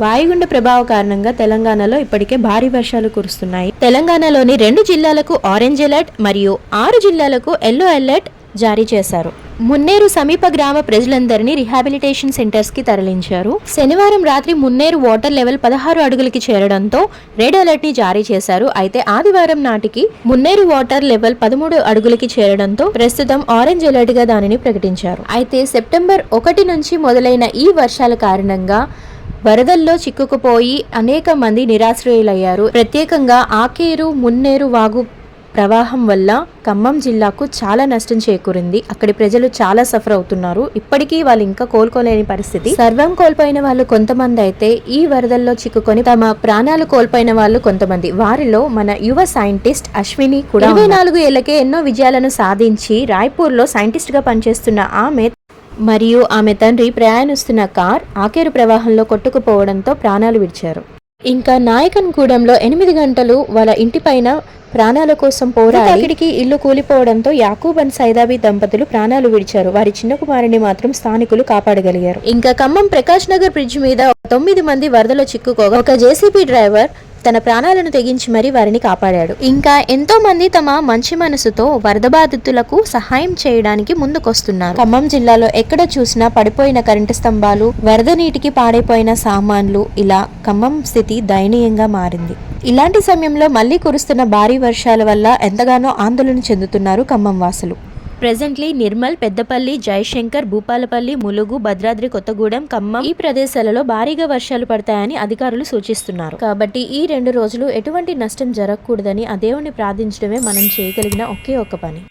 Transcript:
వాయుగుండ ప్రభావ కారణంగా తెలంగాణలో ఇప్పటికే భారీ వర్షాలు కురుస్తున్నాయి. తెలంగాణలోని రెండు జిల్లాలకు ఆరెంజ్ అలర్ట్ మరియు ఆరు జిల్లాలకు ఎల్లో అలర్ట్ జారీ చేశారు. మున్నేరు సమీప గ్రామ ప్రజలందరినీ రిహాబిలిటేషన్ సెంటర్స్కి తరలించారు. శనివారం రాత్రి మున్నేరు వాటర్ లెవెల్ పదహారు అడుగులకి చేరడంతో రెడ్ అలర్ట్ని జారీ చేశారు. అయితే ఆదివారం నాటికి మున్నేరు వాటర్ లెవెల్ పదమూడు అడుగులకి చేరడంతో ప్రస్తుతం ఆరెంజ్ అలర్ట్గా దానిని ప్రకటించారు. అయితే సెప్టెంబర్ ఒకటి నుంచి మొదలైన ఈ వర్షాల కారణంగా వరదల్లో చిక్కుకుపోయి అనేక మంది నిరాశ్రయులయ్యారు. ప్రత్యేకంగా ఆకేరు మున్నేరు వాగు ప్రవాహం వల్ల ఖమ్మం జిల్లాకు చాలా నష్టం చేకూరింది. అక్కడి ప్రజలు చాలా సఫర్ అవుతున్నారు. ఇప్పటికీ వాళ్ళు ఇంకా కోలుకోలేని పరిస్థితి. సర్వం కోల్పోయిన వాళ్ళు కొంతమంది అయితే ఈ వరదల్లో చిక్కుకొని తమ ప్రాణాలు కోల్పోయిన వాళ్ళు కొంతమంది. వారిలో మన యువ సైంటిస్ట్ అశ్విని కూడా ఇరవై నాలుగు ఏళ్ళకే ఎన్నో విజయాలను సాధించి రాయ్పూర్లో సైంటిస్ట్గా పనిచేస్తున్న ఆమె మరియు ఆమె తండ్రి ప్రయాణిస్తున్న కార్ ఆకేరు ప్రవాహంలో కొట్టుకుపోవడంతో ప్రాణాలు విడిచారు. ఇంకా నాయకన్గూడెంలో ఎనిమిది గంటలు వాళ్ళ ఇంటిపైన ప్రాణాల కోసం పోరాడి అక్కడికి ఇల్లు కూలిపోవడంతో యాకూబ్ అండ్ సైదాబి దంపతులు ప్రాణాలు విడిచారు. వారి చిన్న కుమారుని మాత్రం స్థానికులు కాపాడగలిగారు. ఇంకా ఖమ్మం ప్రకాష్ నగర్ బ్రిడ్జ్ మీద తొమ్మిది మంది వరదలో చిక్కుకోగా ఒక జేసీబీ డ్రైవర్ తన ప్రాణాలను తెగించి మరీ వారిని కాపాడాడు. ఇంకా ఎంతో మంది తమ మంచి మనసుతో వరద బాధితులకు సహాయం చేయడానికి ముందుకొస్తున్నారు. ఖమ్మం జిల్లాలో ఎక్కడ చూసినా పడిపోయిన కరెంటు స్తంభాలు వరద నీటికి పాడైపోయిన సామాన్లు ఇలా ఖమ్మం స్థితి దయనీయంగా మారింది. ఇలాంటి సమయంలో మళ్ళీ కురుస్తున్న భారీ వర్షాల వల్ల ఎంతగానో ఆందోళన చెందుతున్నారు ఖమ్మం వాసులు. ప్రెజెంట్లీ నిర్మల్ పెద్దపల్లి జయశంకర్ భూపాలపల్లి ములుగు భద్రాద్రి కొత్తగూడెం ఖమ్మం ఈ ప్రదేశాలలో భారీగా వర్షాలు పడతాయని అధికారులు సూచిస్తున్నారు. కాబట్టి ఈ రెండు రోజులు ఎటువంటి నష్టం జరగకూడదని ఆ దేవుణ్ణి ప్రార్థించడమే మనం చేయగలిగిన ఒకే ఒక పని.